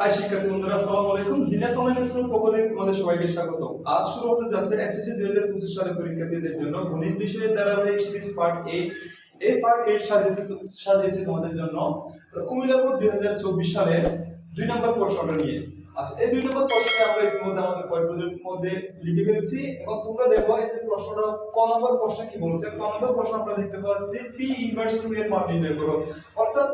High শিক্ষার্থী বন্ধুরা, আসসালামু আলাইকুম। জিনিয়াস অনলাইন স্কুল প্রকল্পে তোমাদের সবাইকে স্বাগত আজ শুরু হতে যাচ্ছে এসএসসি 2025 সালের পরীক্ষার্থীদের জন্য গণিত বিষয়ের ধারাবাহিক সিরিজ পার্ট 8 এই পার্ট 8 সাজিয়েছি তোমাদের জন্য। কুমিল্লা বোর্ড 2024 সালের দুই নম্বর প্রশ্নটা নিয়ে। আচ্ছা এই দুই নম্বর প্রশ্নটা আমরা ইতিমধ্যে আমাদের মধ্যে লিখে এবং তোমরা দেখো এই যে প্রশ্নটা, ক নম্বর প্রশ্ন কি বলছে? ক নম্বর প্রশ্ন আমরা দেখতে পাচ্ছি পি ইনভার্স টু এর মান নির্ণয় করো। অর্থাৎ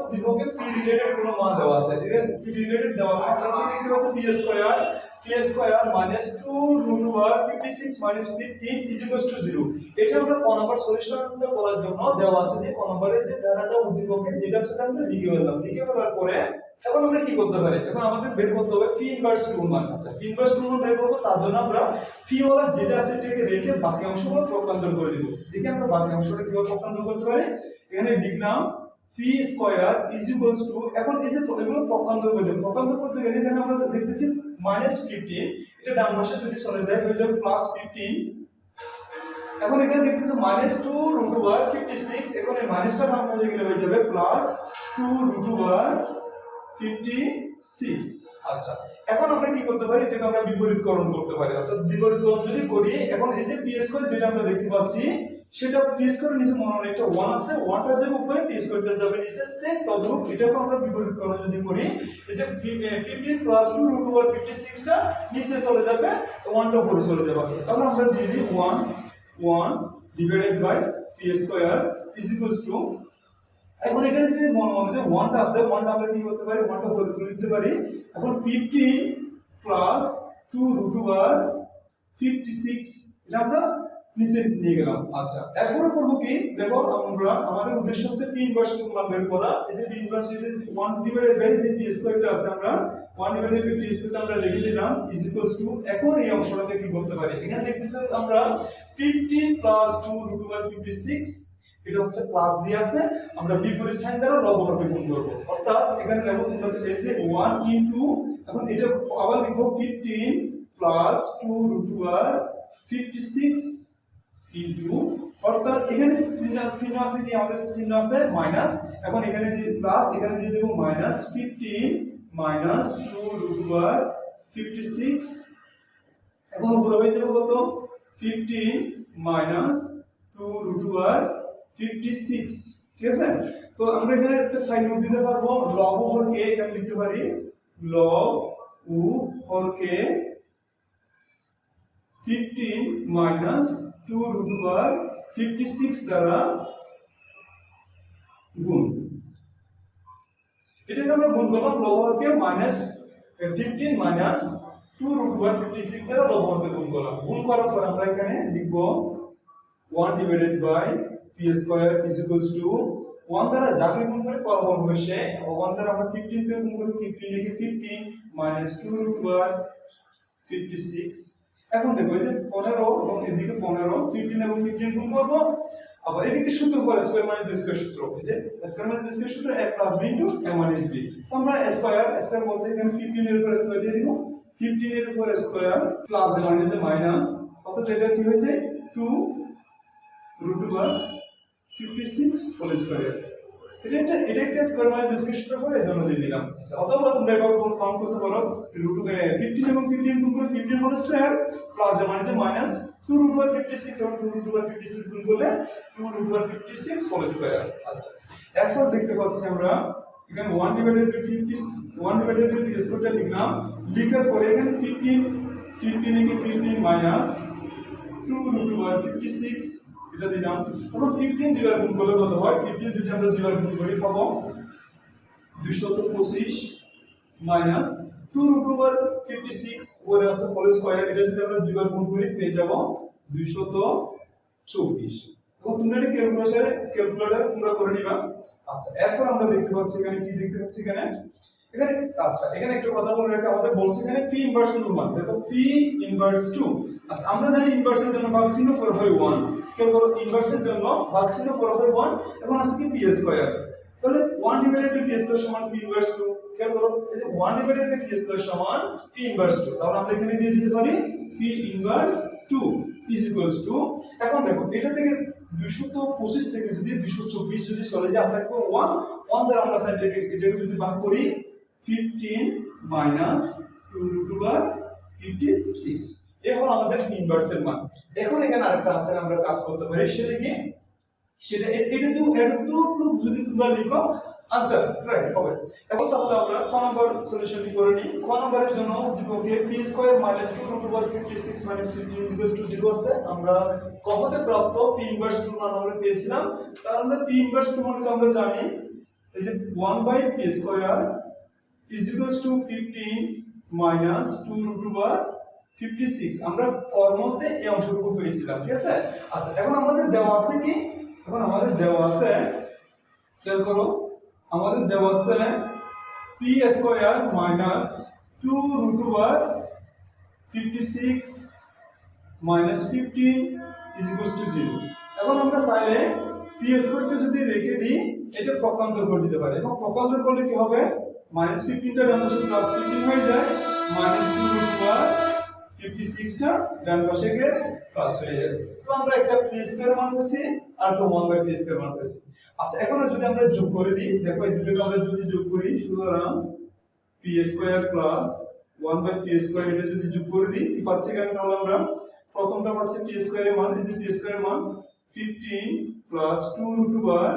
পি রিলেটেড কোনো মান দেওয়া আছে। এখানে পি রিলেটেড দেওয়া আছে। দেখতে পাচ্ছি P square P square minus two root fifty six minus fifteen to zero এটা আমরা ক নম্বর সলিউশনটা করার জন্য দেওয়া আছে যে ক নম্বরের যে ধারাটা উদ্দীপকে যেটা সেটা আমরা লিখে ফেললাম। লিখে ফেলার পরে এখন আমরা কি করতে পারি? এখন আমাদের বের করতে হবে পি ইনভার্স টু মান আচ্ছা পি ইনভার্স টু মান বের করব, তার জন্য আমরা পি ওয়ালা যেটা আছে সেটাকে রেখে বাকি অংশগুলো প্রকান্তর করে দিব। দেখি আমরা বাকি অংশটা কীভাবে প্রকান্তর করতে পারি? এখানে লিখলাম P square is equals to এখন এই যে এগুলো প্রকান্তর করতে প্রকান্তর করতে গেলে এখানে আমরা দেখতেছি মাইনাস ফিফটিন এটা ডান পাশে যদি চলে যায়, হয়ে যাবে প্লাস ফিফটিন এখন এখানে দেখতেছি minus two root over fifty six এখন এই মাইনাসটা বাম পাশে গেলে হয়ে যাবে plus two root over fifty six আচ্ছা এখন আমরা কি করতে পারি? এটাকে আমরা বিপরীতকরণ করতে পারি। অর্থাৎ বিপরীতকরণ যদি করি, এখন এই যে পি স্কয়ার যেটা আমরা দেখতে পাচ্ছি, সেটা পি স্কয়ার নিচে মনে হয় একটা ওয়ান আছে ওয়ানটা যাবে উপরে পি স্কয়ারটা যাবে নিচে সেম তদ্রূপ এটাকে আমরা বিপরীতকরণ যদি করি, এই যে fifteen plus two root over fifty সিক্সটা নিচে চলে যাবে ওয়ানটা উপরে চলে যাবে। আচ্ছা তাহলে আমরা দিয়ে দিই one one divided by P square is equals to এখন এখানে যে যে ওয়ানটা আছে ওয়ানটা আমরা কি করতে পারি? ওয়ানটা উপরে তুলে দিতে পারি। এখন fifteen plus two root over fifty six এটা আমরা নিচে নিয়ে গেলাম। আচ্ছা এরপরে করব কি? দেখো, আমরা, আমাদের উদ্দেশ্য হচ্ছে পি ইনভার্স মান বের করা। এই যে P inverse one divided by যে পি স্কয়ারটা আছে আমরা ওয়ান ডিভাইডেড বাই পি স্কয়ারটা আমরা লিখে দিলাম ইজ ইকুয়ালস টু এখন এই অংশটাকে কি করতে পারি? এখানে দেখতেছি আমরা 15 প্লাস টু রুট ওভার 56 এটা হচ্ছে প্লাস দিয়ে আছে, আমরা বিপরীত সাইন দ্বারা লবহরকে গুণ করব। অর্থাৎ এখানে দেখো তোমরা এই যে 1 ইনটু এখন এটা আবার লিখব 15 প্লাস 2 রুট ওভার 56 ইনটু অর্থাৎ এখানে চিহ্ন চিহ্ন আছে কি আমাদের চিহ্ন আছে মাইনাস এখন এখানে দিয়ে প্লাস এখানে দিয়ে দেব মাইনাস 15 মাইনাস 2 রুট ওভার 56 এখন উপরে হয়ে যাবে কত? 15 মাইনাস 2 রুট ওভার 56 ঠিক আছে? তো আমরা এখানে একটা সাইন দিতে পারব, লব ও হরকে এখানে লিখতে পারি। লব ও হরকে 15 মাইনাস 2 রুট ওভার 56 দ্বারা গুণ। এটাকে আমরা গুণ করলাম লব হরকে মাইনাস 15 মাইনাস 2 রুট ওভার 56 দ্বারা লব হরকে গুণ করলাম। গুণ করার পর আমরা এখানে লিখব 1 divided by P square is equals to 1 দ্বারা যাকে গুণ করে ফলাফল হবে সে 1 দ্বারা আমরা 15 কে গুণ করি 15 লিখে 15 মাইনাস 2 রুট ওভার 56 এখন দেখো যে 15 এবং এদিকে 15 15 এবং 15 গুণ করব। আবার একটি সূত্র পর স্কয়ার মাইনাস বি স্কয়ার সূত্র যে স্কয়ার মাইনাস বি স্কয়ার সূত্র a plus b into a minus b তো আমরা স্কয়ার স্কয়ার বলতে এখানে 15 এর উপর স্কয়ার দিয়ে দিব। 15 এর উপর স্কয়ার প্লাস মাইনাস মাইনাস কত এটা কি হয়েছে? 2 রুট ওভার 56 হোল স্কয়ার এটা একটা এটা একটা স্কয়ার মাইনাস করে এজন্য দিয়ে দিলাম। আচ্ছা অথবা তোমরা এবার করতে পারো। রুট 15 এবং 15 গুণ করে 15 হোল স্কয়ার প্লাস যে মানে মাইনাস 2 রুট ওভার 56 এবং 2 রুট ওভার 56 গুণ করলে 2 রুট ওভার 56 হোল স্কয়ার আচ্ছা এরপর দেখতে পাচ্ছি আমরা, এখানে 1 ডিভাইডেড বাই 50 1 ডিভাইডেড বাই স্কয়ারটা লিখলাম। পরে এখানে 15 15 লিখে 15 মাইনাস 2 রুট ওভার 56 এটা দিলাম এখন 15 দুইবার গুণ করলে কত হয়? 15 যদি আমরা দুইবার গুণ করি, পাবো 225 মাইনাস টু রুট ওভার 56 ওরে আছে হোল স্কয়ার এটা যদি আমরা দুইবার গুণ করি, পেয়ে যাব 224 এবং তোমরা এটা ক্যালকুলেটরে ক্যালকুলেটর তোমরা করে নিবা। আচ্ছা এরপর আমরা দেখতে পাচ্ছি এখানে কি দেখতে পাচ্ছি এখানে? এখানে আচ্ছা এখানে একটা কথা বলে রাখি, আমাদের বলছে এখানে পি ইনভার্স টু মান। দেখো পি ইনভার্স টু আচ্ছা আমরা জানি ইনভার্সের জন্য ভাগ চিহ্ন করা হয় 1 কেবল ইনভার্সের জন্য ভাগ চিহ্ন করা হয় 1 এবং আছে কি পি স্কয়ার তাহলে 1 ডিভাইডেড বাই পি স্কয়ার সমান পি ইনভার্স 2 খেয়াল করো, এই যে 1 ডিভাইডেড বাই পি স্কয়ার সমান পি ইনভার্স 2 তাহলে আমরা এখানে দিয়ে দিতে পারি P inverse 2 is equals to এখন দেখো, এটা থেকে 225 থেকে যদি 224 যদি চলে যায়, আমরা কি 1 1 দ্বারা আমরা সাইড এটাকে যদি ভাগ করি fifteen minus two root over fifty six এ হলো আমাদের ইনভার্সের মান। এখন এখানে আরেকটা আছে, আমরা কাজ করতে পারি। সেটা কি? সেটা এটা তো এটা তো যদি তোমরা লিখো আনসার রাইট হবে। এখন তাহলে আমরা ক নম্বর সলিউশনটি করে নিই। ক নম্বরের জন্য উদ্দীপকে P square minus two root over fifty six minus fifteen equal to zero আছে। আমরা ক হতে প্রাপ্ত পি ইনভার্স টু মান আমরা পেয়েছিলাম। তার আমরা পি ইনভার্স টু মানে আমরা জানি, এই যে one by P square equals to 15 minus 2 root over 56 আমরা কর্মতে এই অংশটুকু পেয়েছিলাম, ঠিক আছে? আচ্ছা এখন আমাদের দেওয়া আছে কি? এখন আমাদের দেওয়া আছে, খেয়াল করো, আমাদের দেওয়া আছে p square minus 2 root over 56 minus 15 is to 0 এখন আমরা চাইলে p স্কয়ারকে যদি রেখে দিই, এটা পক্ষান্তর করে দিতে পারি। এবং পক্ষান্তর করলে কি হবে? মাইনাস ফিফটিনটা ডান প্লাস ফিফটিন হয়ে যায় minus two root over fifty সিক্সটা ডান পাশে গিয়ে প্লাস হয়ে যাবে। তো আমরা একটা পি স্কয়ার মান পেয়েছি আর একটা ওয়ান বাই পি স্কয়ার মান পেয়েছি আচ্ছা এখন যদি আমরা যোগ করে দিই, দেখো এই দুটোকে আমরা যদি যোগ করি, সুতরাং P square plus one by P square এটা যদি যোগ করে দিই, কি পাচ্ছি এখানে তাহলে আমরা? প্রথমটা পাচ্ছি পি স্কয়ারের মান, এই যে পি স্কয়ারের মান fifteen plus two root over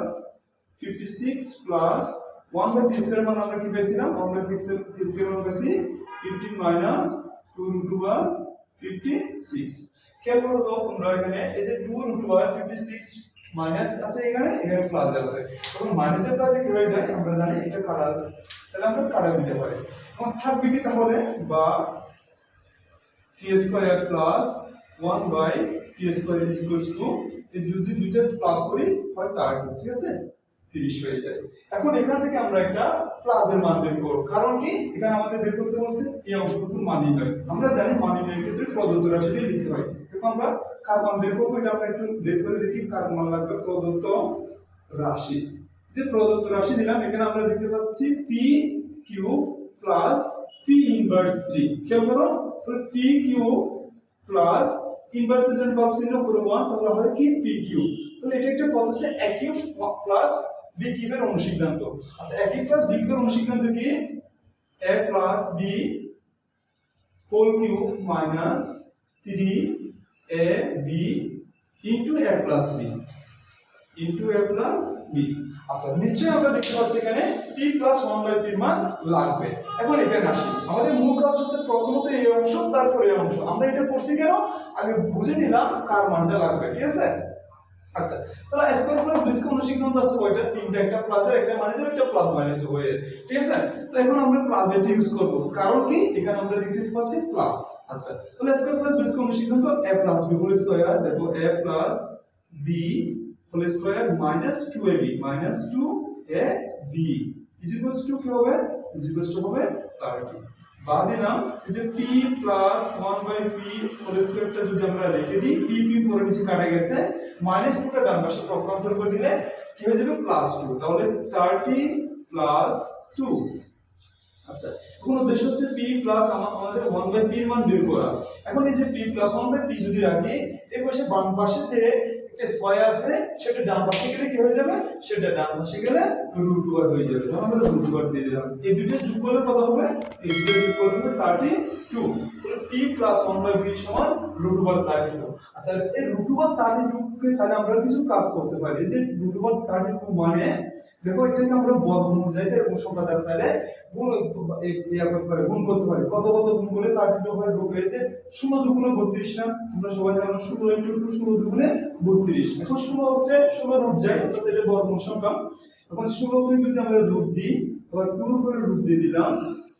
56 plus 1 by P square মান আমরা কি পেয়েছিলাম? 1 বাই পি স্কয়ার মান পেয়েছি 15 মাইনাস 2 রুট ওভার 56 খেয়াল করো তো তোমরা এখানে, এই যে 2 রুট ওভার 56 মাইনাস আছে এখানে এখানে প্লাস আছে। তখন মাইনাসের প্লাসে কি হয়ে যায়? আমরা জানি এটা কাটা তাহলে আমরা কাটা দিতে পারি। এখন থাকবে কি তাহলে? বা P square plus 1 by P square is equals to যদি দুইটা প্লাস করি, হয় তার ঠিক আছে? 30 হয়ে যায়। এখন এখান থেকে আমরা একটা প্লাসের মান বের করব। কারণ কি? এখানে আমাদের বের করতে বলছে এই অংশটুকুর মান নির্ণয়। আমরা জানি মান নির্ণয়ের ক্ষেত্রে প্রদত্ত রাশি দিয়ে লিখতে হয়। এখন আমরা কার মান বের করব, এটা আমরা একটু বের করে দেখি। কার মান লাগবে প্রদত্ত রাশি। যে প্রদত্ত রাশি দিলাম এখানে আমরা দেখতে পাচ্ছি P cube plus P inverse three খেয়াল করো P cube plus inverse box চিহ্ন করে 1 তাহলে হয় কি? পি কিউ তাহলে এটা একটা পদ আছে a কিউব প্লাস b কিউবের অনুসিদ্ধান্ত। আচ্ছা কিউব প্লাস b কিউবের অনুসিদ্ধান্ত কি? A plus b whole cube minus 3 a b into a plus b into a plus b আচ্ছা নিশ্চয়ই আমরা দেখতে পাচ্ছি এখানে p প্লাস 1 বাই p মান লাগবে। এখন এখানে আসি। আমাদের মূল কাজ হচ্ছে প্রথমত এই অংশ, তারপরে এই অংশ। আমরা এটা করছি কেন? আগে বুঝে নিলাম কার মানটা লাগবে, ঠিক আছে? আচ্ছা minus B minus 2ab minus 2ab is equals to হবে ইজ ইকুয়ালস টু হবে 30 বা দিলাম এই যে প্লাস 1 বাই যদি আমরা রেখে দিই, p p পরে নিচে কাটা গেছে মাইনাস 2 টা ডান পাশে পক্ষান্তর করে দিলে কি হয়ে যাবে? প্লাস টু তাহলে 30 প্লাস টু আচ্ছা এখন উদ্দেশ্য হচ্ছে পি প্লাস আমাদের 1 বাই পি এর মান বের করা। এখন এই যে P plus one by P যদি রাখি এই পাশে বাম পাশে যে স্কয়ার আছে, সেটা ডান পাশে গেলে কি হয়ে যাবে? সেটা ডান পাশে গেলে রুট ওভার হয়ে যাবে। আমরা রুট ওভার দিয়ে দিলাম। এই দুটো যোগ করলে কত হবে? এই দুটো যোগ করলে হবে 32 তাহলে p প্লাস 1 বাই p সমান রুট ওভার 32 আচ্ছা এই রুট ওভার 32 কে সাথে আমরা কিছু কাজ করতে পারি। যে রুট ওভার 32 মানে দেখো এটাকে আমরা বর্গমূল যাই যে এরকম সংখ্যা দ্বারা চাইলে গুণ পারি গুণ করতে পারি। কত কত গুণ করলে 32 হয়? রূপ হয়েছে 0 দুগুণে 32 না? তোমরা সবাই জানো 0 ইনটু 2 0 দুগুণে 32 এখন 0 হচ্ছে 0 রুট যায় তো এটা বর্গমূল সংখ্যা। এখন 0 কে যদি আমরা রুট দিই 2 এর উপরে রুট দিয়ে দিলাম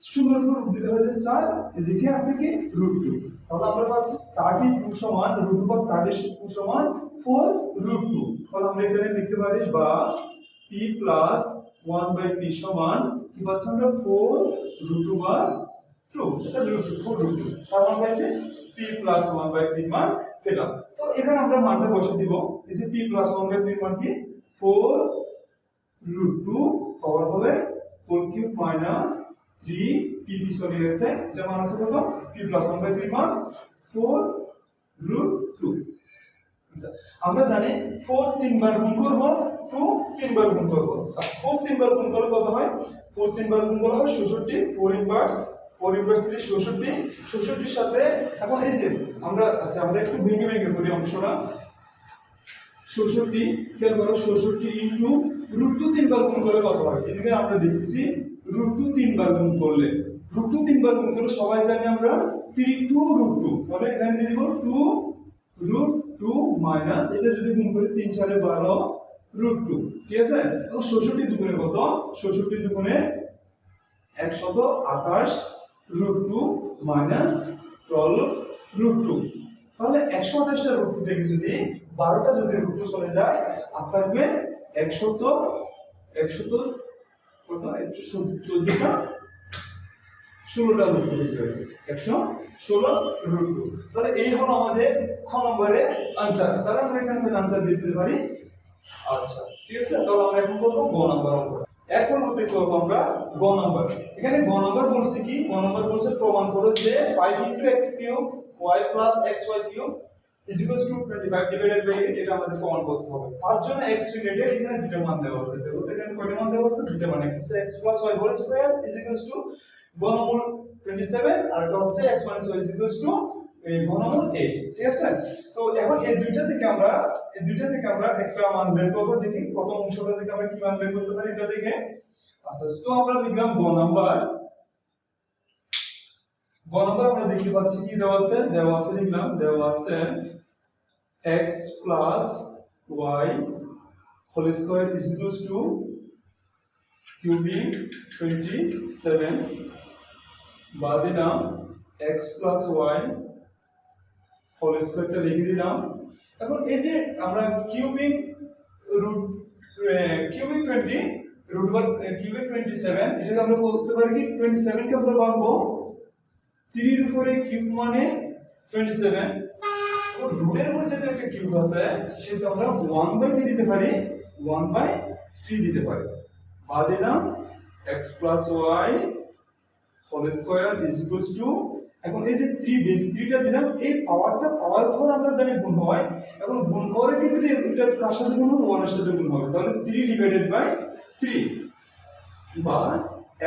0 এর উপরে রুট দিলে হয়ে যাচ্ছে 4 এদিকে আছে কি? রুট 2 তাহলে আমরা পাচ্ছি 32 সমান রুট ওভার 32 সমান ফোর রুট 2 তাহলে আমরা এখানে লিখতে পারি বা p plus one by p সমান কি পাচ্ছি আমরা? 4 রুট ওভার 2 এটা রুট 2 4 রুট 2 তার মানে পাইছে p প্লাস 1 বাই p মান পেলাম তো এখানে আমরা মানটা বসে দিব, এই যে p প্লাস 1 বাই p মান কি? 4 রুট 2 পাওয়ার হবে 4 কিউব মাইনাস 3 p p চলে গেছে এটা মান আছে কত? P প্লাস 1 বাই p মান 4 রুট 2 আচ্ছা আমরা জানি 4 তিনবার গুণ করব টু তিনবার গুণ করব। ফোর তিনবার গুণ করলে কত হয়? ফোর তিনবার গুণ করলে হবে ষষট্টি four inverse four inverse three ষষট্টি ষষট্টির সাথে এখন এই যে আমরা আচ্ছা আমরা একটু ভেঙে ভেঙে করি অংশটা। ষষট্টি খেয়াল করো ষষট্টি ইন্টু তিনবার গুণ করলে কত হয়? এদিকে আমরা দেখছি রুট তিনবার গুণ করলে। রুট তিনবার গুণ করলে সবাই জানি আমরা থ্রি টু রুট টু। তাহলে এখানে দিয়ে দিব টু রুট টু মাইনাস, এটা যদি গুণ করি তিন চারে বারো রুট টু। ঠিক আছে? এবং ষষট্টি দুগুণে কত? ষষট্টি দুগুণে একশত আঠাশ root two minus twelve root two তাহলে একশো আঠাশটা রুট টু থেকে যদি বারোটা যদি রুট টু চলে যায়, আর থাকবে একশত কত? একশো চোদ্দটা? ষোলোটা রুট টু যাবে। একশো ষোলো রুট টু তাহলে এই হলো আমাদের খ নম্বরের আনসার তাহলে আমরা এখানে আনসার দিতে পারি। আচ্ছা ঠিক আছে? তাহলে আমরা এখন করব গ নাম্বার এখন হতে করব আমরা গ নাম্বার। এখানে গ নাম্বার বলছে কি? গ নাম্বার বলছে প্রমাণ করো যে 5 into x cube y plus is equals to 25 divided by 8 এটা আমাদের প্রমাণ করতে হবে। তার জন্য x রিলেটেড এখানে দুটো মান দেওয়া আছে। এখানে কয়টা মান দেওয়া আছে? দুটো মান y whole square is equals to ঘনমূল 27 আর হচ্ছে is equals to এই ঘনমূল 8 ঠিক আছে? তো এখন এই দুইটা থেকে আমরা, এই দুইটা থেকে আমরা একটা মান বের করব, দেখি প্রথম অংশটা থেকে আমরা কি মান বের করতে পারি এটা থেকে আচ্ছা তো আমরা লিখলাম গ নাম্বার। গ নাম্বার আমরা দেখতে পাচ্ছি কি দেওয়া আছে? দেওয়া আছে লিখলাম, দেওয়া আছে x plus y whole square is equals to cubic 27 বা দিলাম, x plus y হোল স্কয়ারটা লিখে দিলাম। এখন এই যে আমরা cubic root cubic 20 root over cubic 27 এটাকে আমরা বলতে পারি কি 27 কে আমরা ভাঙবো? 3 এর উপরে কিউব মানে 27 রুটের উপর যদি একটা কিউব আছে সেটা আমরা 1 বাই কি দিতে পারি? 1 বাই 3 দিতে পারি। বা দিলাম, x plus y whole square is equals to এখন এই যে থ্রি বেস থ্রিটা দিলাম, এই পাওয়ারটা পাওয়ার পর আমরা জানি গুণ হয়, এখন গুণ করার ক্ষেত্রে এটা কার সাথে গুণ হবে? 1 এর সাথে গুণ হবে। তাহলে থ্রি ডিভাইডেড বাই থ্রি বা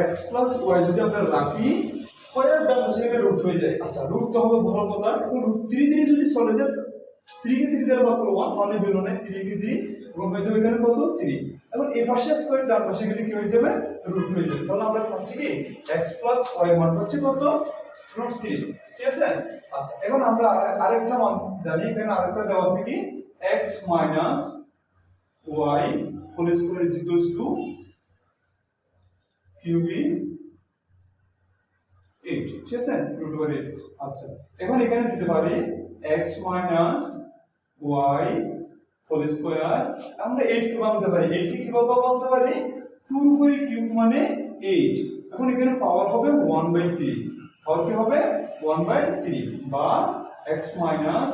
এক্স প্লাস ওয়াই যদি আমরা রাখি স্কয়ার ডান গেলে রুট হয়ে যায়। আচ্ছা রুট তো হবে ভালো কথা, এখন রুট 3 3 যদি চলে যায় 3 কে 3 দ্বারা করলে 1 মানে বের হয় 3 কে 3 এবং হয়ে যাবে এখানে কত? 3 এখন এই পাশে স্কয়ার ডান পাশে গেলে কি হয়ে যাবে? রুট হয়ে যাবে। তাহলে আমরা পাচ্ছি কি? x প্লাস y মান পাচ্ছি কত? রুট 3 ঠিক আছে? আচ্ছা এখন আমরা আর- আরেকটা মান জানি। এখানে আরেকটা দেওয়া আছে কি? X minus y whole square is equals to cubic 8 ঠিক আছে? রুট ওভার 8 আচ্ছা এখন এখানে দিতে পারি x minus y whole square আমরা 8 কে বানাতে পারি। 8 কে কীভাবে বানাতে পারি? 2 এর উপরে কিউব মানে 8 এখন এখানে পাওয়ার হবে 1 বাই 3 পাওয়ার কি হবে 1 বাই 3 বা x মাইনাস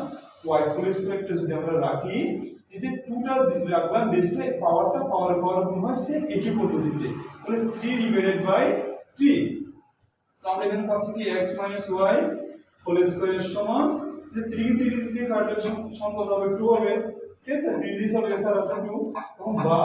y হোল স্কয়ারটা যদি আমরা রাখি এই যে 2টা রাখলাম বেসটা পাওয়ারটা পাওয়ার পাওয়ার গুণ হয় সেম একই পদ্ধতিতে তাহলে 3 ডিভাইডেড বাই 3 তো আমরা এখানে পাচ্ছি কি x মাইনাস y হোল স্কয়ারের সমান যে 3 3 দিয়ে কাটলে সমান কত হবে 2 হবে ঠিক আছে 3 দিয়ে চলে গেছে আর আছে 2 এবং বা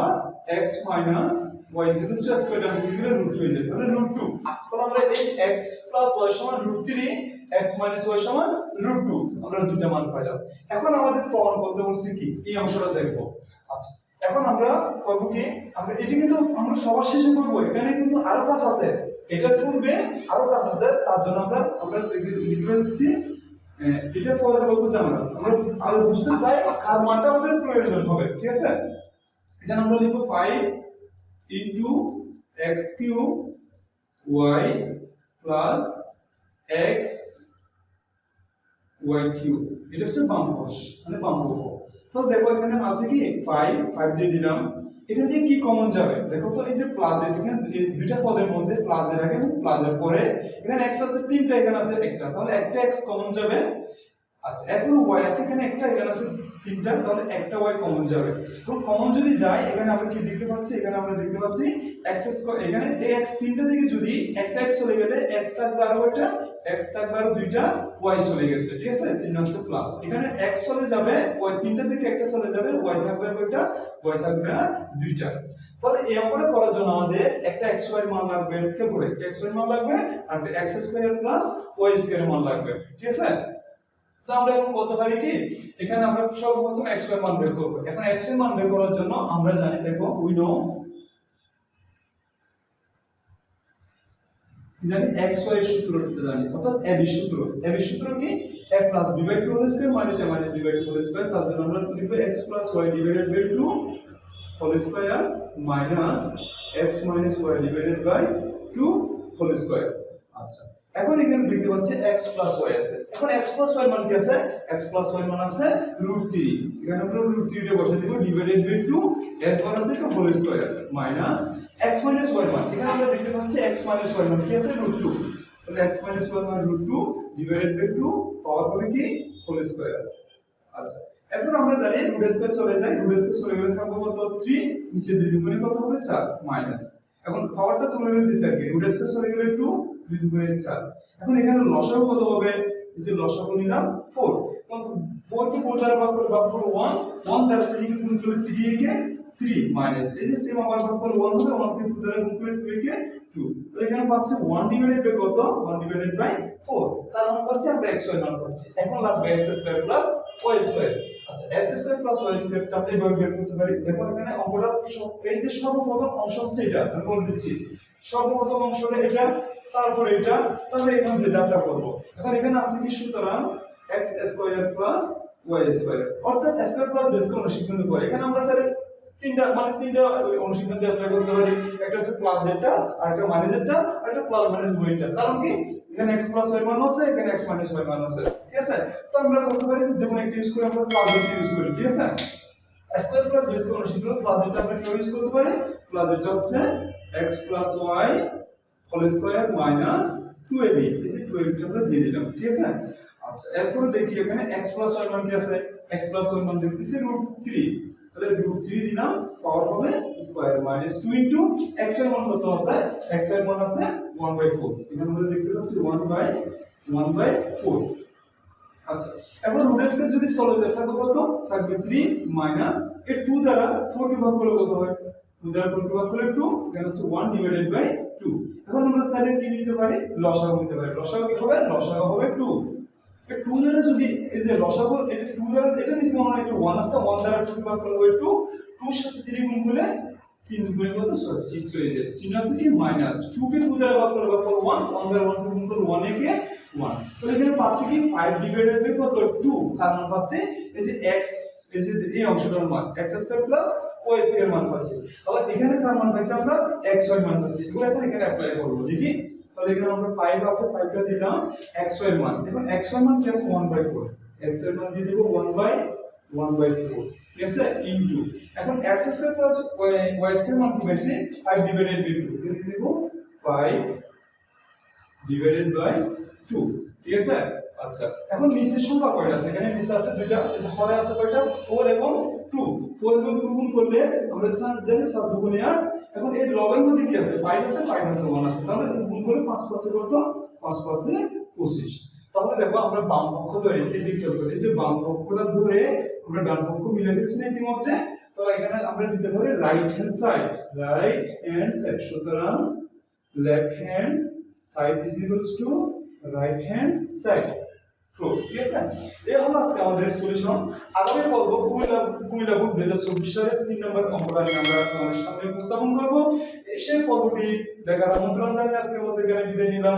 x minus y is equal to square আমি কি রুট হয়ে যাবে তাহলে রুট 2 তাহলে আমরা এই x প্লাস y সমান রুট 3 x মাইনাস y সমান রুট 2 আমরা দুটো মান পাইলাম। এখন আমাদের প্রমাণ করতে বলছি কি? এই অংশটা দেখব। আচ্ছা। এখন আমরা করব কি? আমরা এটি কিন্তু আমরা সবার শেষে করব। এখানে কিন্তু আরও কাজ আছে। এটা পূর্বে আরও কাজ আছে। তার জন্য আমরা আমরা লিখে দিচ্ছি এটা ফলো করব যে আমরা। আমরা আমরা বুঝতে চাই কার মানটা আমাদের প্রয়োজন হবে, ঠিক আছে? এখানে আমরা লিখব five into X cube Y plus X Y cube এটা হচ্ছে বাম মানে বাম তো দেখো এখানে আছে কি? 5 5 দিয়ে দিলাম। এখান থেকে কি কমন যাবে? দেখো তো এই যে প্লাস এখানে দুইটা পদের মধ্যে প্লাস এর আগে প্লাস এর পরে। এখানে এক্স আছে, তিনটা এখানে আছে, একটা। তাহলে একটা এক্স কমন যাবে। আচ্ছা এখন ওয়াই আছে, এখানে একটা এখানে আছে তিনটা, তাহলে একটা ওয়াই কমন যাবে। এবং কমন যদি যায়, এখানে আমরা কি দেখতে পাচ্ছি? এখানে আমরা দেখতে পাচ্ছি এক্স এখানে এই এক্স তিনটা থেকে যদি একটা এক্স চলে গেলে এক্স থাকবে আরও একটা এক্স থাকবে আরও দুইটা ওয়াই চলে গেছে, ঠিক আছে? চিহ্ন আছে প্লাস এখানে এক্স চলে যাবে ওয়াই তিনটা থেকে একটা চলে যাবে ওয়াই থাকবে কয়টা? ওয়াই থাকবে আর দুইটা। তাহলে এই অঙ্কটা করার জন্য আমাদের একটা এক্স ওয়াই মান লাগবে। করে এক্স ওয়াই মান লাগবে, আর X square plus Y square মান লাগবে, ঠিক আছে? তো আমরা এখন করতে পারি কি এখানে আমরা সর্বপ্রথম x এর মান বের করব এখন x এর মান বের করার জন্য আমরা জানি দেখো উই নো জানি y এর সূত্রটা জানি অর্থাৎ b সূত্র b সূত্র কি a plus b by 2 whole square minus a minus b by 2 whole square তার জন্য আমরা লিখব x plus y divided by 2 whole square minus x minus y divided by 2 whole square আচ্ছা এখন এখানে দেখতে পাচ্ছি x plus y আছে। এখন x plus y মান কি আছে? x plus y মান আছে রুট √3 এখানে আমরা √3 টা বসে দিব ডিভাইডেড বাই 2 এরপর আছে কি whole square minus x minus y মান। এখানে আমরা দেখতে পাচ্ছি x minus y মান কি আছে? √2 তাহলে x minus y মান √2 ডিভাইডেড বাই 2 পাওয়ার হবে কি? হোল স্কয়ার আচ্ছা এখন আমরা জানি রুট স্কয়ার চলে যায়। রুট স্কয়ার চলে গেলে থাকবে কত? 3 নিচে দুই দুগুণে কত হবে? 4 মাইনাস এখন পাওয়ারটা তুলে নিতে আর কি? রুট স্কয়ার চলে গেলে টু দুই দুগুণে চার। এখন এখানে লসাগু কত হবে? যে লসাগু নিলাম 4 4 কে ফোর দ্বারা ভাগ করে ভাগ করলে 1 1 দ্বারা 3 কে গুণ করলে 3 কে থ্রি মাইনাস এই যে সেম আবার ভাগ করলে ওয়ান হবে 1 কে 2 দ্বারা গুণ করলে 2 কে টু তো এখানে পাচ্ছি 1 ডিভাইডেড বাই কত? 1 ডিভাইডেড বাই 4 তার মানে পাচ্ছি আমরা x y মান করছি এখন লাগবে x square plus y square আচ্ছা x স্কয়ার প্লাস y স্কয়ারটা আমরা বের করতে পারি। দেখো এখানে অঙ্কটা এই যে সর্বপ্রথম অংশ হচ্ছে এটা, আমি বলে দিচ্ছি। সর্বপ্রথম অংশটা এটা, তারপরে এটা, তারপরে এখানে যেটা আমরা করব। এখন এখানে আছে কি? সুতরাং x square plus y square অর্থাৎ স্কয়ার প্লাস বেস করে অনুসিদ্ধান্ত করে। এখানে আমরা স্যার তিনটা মানে তিনটা অনুসিদ্ধান্ত অ্যাপ্লাই করতে পারি। একটা হচ্ছে প্লাস যেটা আর একটা মাইনাস যেটা আর একটা প্লাস মাইনাস বইটা কারণ কি? এখানে x প্লাস y মান আছে, এখানে x মাইনাস y মান আছে, ঠিক আছে? তো আমরা করতে পারি যে কোনো একটা ইউজ করে আমরা প্লাস যেটা ইউজ করি, ঠিক আছে? স্কয়ার প্লাস বেস করে অনুসিদ্ধান্ত প্লাস যেটা আমরা কি ইউজ করতে পারি? প্লাস যেটা হচ্ছে x plus y whole square minus 2ab এই যে 2ab টা আমরা দিয়ে দিলাম, ঠিক আছে? আচ্ছা এরপরে দেখি এখানে x প্লাস y মান কি আছে? x প্লাস y মান দেখতেছি √3 তাহলে √3 দিলাম পাওয়ার হবে স্কয়ার মাইনাস 2 ইনটু x এর মান কত আছে? x এর মান আছে 1/4 এখানে আমরা দেখতে পাচ্ছি 1 বাই 1 বাই 4 আচ্ছা এখন রুট স্কয়ার যদি সলিড থাকবে কত? থাকবে 3 মাইনাস এই 2 দ্বারা 4 কে ভাগ করলে কত হয়? 2 দ্বারা 4 কে ভাগ করলে 2 এখানে হচ্ছে 1 ডিভাইডেড বাই 2 এখন আমরা সাইডে কি নিতে পারি? লসাগু নিতে পারি। লসাগু কি হবে? লসাগু হবে 2 এই 2 দ্বারা যদি, এই যে লসাগু, এটা 2 দ্বারা, এটা নিচে হয় একটু 1 আছে 1 দ্বারা 2 কে ভাগ করলে হবে 2 2 সাথে 3 গুণ করলে 3 গুণে কত সিক্স হয়ে যায়। আছে কি মাইনাস 2 কে 2 দ্বারা ভাগ করলে ভাগ করলে 1 1 দ্বারা 1 কে গুণ 1 একে 1 তাহলে এখানে পাচ্ছি কি? ফাইভ ডিভাইডেড বাই কত? 2 কার মান পাচ্ছি এই যে এক্স এই যে এই অংশটার মান x square plus y square মান পাচ্ছি। আবার এখানে কার মান পাচ্ছি আমরা? x, y মান পাচ্ছি। এগুলো এখন এখানে অ্যাপ্লাই করব, দেখি। তাহলে এখানে আমরা ফাইভ আছে 5 টা দিলাম, x, y মান। এখন x, y মান কি আছে 1/4 x, y মান দিয়ে দেব ওয়ান বাই 1 বাই 4 ঠিক আছে ইনটু এখন x square plus y square মান কি পাইছি 5 ডিভাইডেড বাই 2 এখানে দেব? 5 ডিভাইডেড বাই 2 ঠিক আছে? আচ্ছা। এখন নিচের সংখ্যা কয়টা আছে? এখানে নিচে আছে দুইটা হরে আছে কয়টা? 4 এবং 2 4 এবং 2 গুণ করলে আমরা জানি 7 দুগুণে 8 এখন এই লগের মধ্যে কি আছে? 5 আছে 5 আছে 1 আছে। তাহলে গুণ করলে 5 পাশে কত? 5 পাশে 25 তাহলে দেখো আমরা বাম পক্ষ ধরে করি এই যে বাম পক্ষটা ধরে আমরা ডান পক্ষ মিলে দিচ্ছি না ইতিমধ্যে। তাহলে এখানে আমরা দিতে পারি right hand side right hand side সুতরাং left hand side is equals to right hand side ঠিক আছে? এই হলো আজকে আমাদের সলিউশন আগামী পর্ব কুমিল্লা কুমিল্লা বুক দুই চব্বিশ সালের তিন নম্বর অঙ্কটা নিয়ে আমরা তোমাদের সামনে উপস্থাপন করব। সেই পর্বটি দেখার আমন্ত্রণ জানিয়ে আজকে মধ্যে এখানে বিদায় নিলাম।